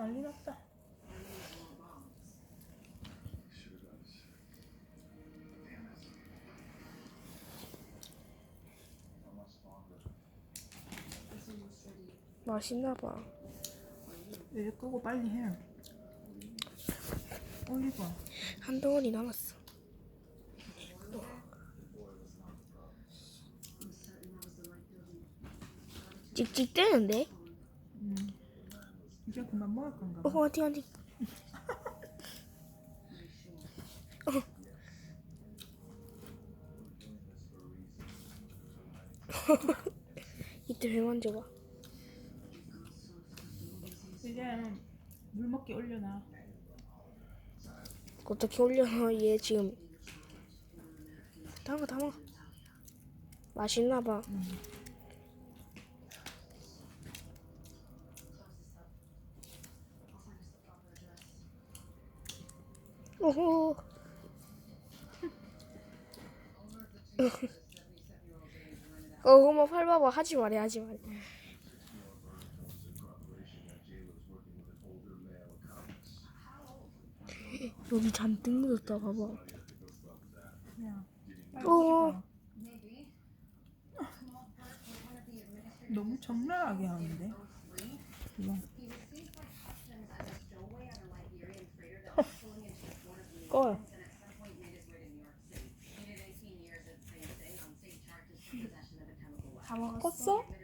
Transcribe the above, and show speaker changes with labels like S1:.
S1: 난리 났다.
S2: 맛있나 봐.
S1: 왜 끄고 빨리 해. 어 이거
S2: 한 덩어리 남았어. 찍찍대는데?
S1: 음. 이제 그만 먹을 건가?
S2: 어
S1: 봐.
S2: 어디 어디? 어. 이때 왜 만져봐?
S1: 이제 물 먹기 올려놔.
S2: 어떻게 올려놔 얘 지금 담아 담아 맛있나 봐
S1: 음.
S2: 오호 어 엄마 팔 봐봐 하지 말해 하지 말해 여기 잔뜩 묻었다 봐봐
S1: 어. 너무 적나라하게 하는데. 이거. 꺼.
S2: 다 먹었어?
S1: 껐어?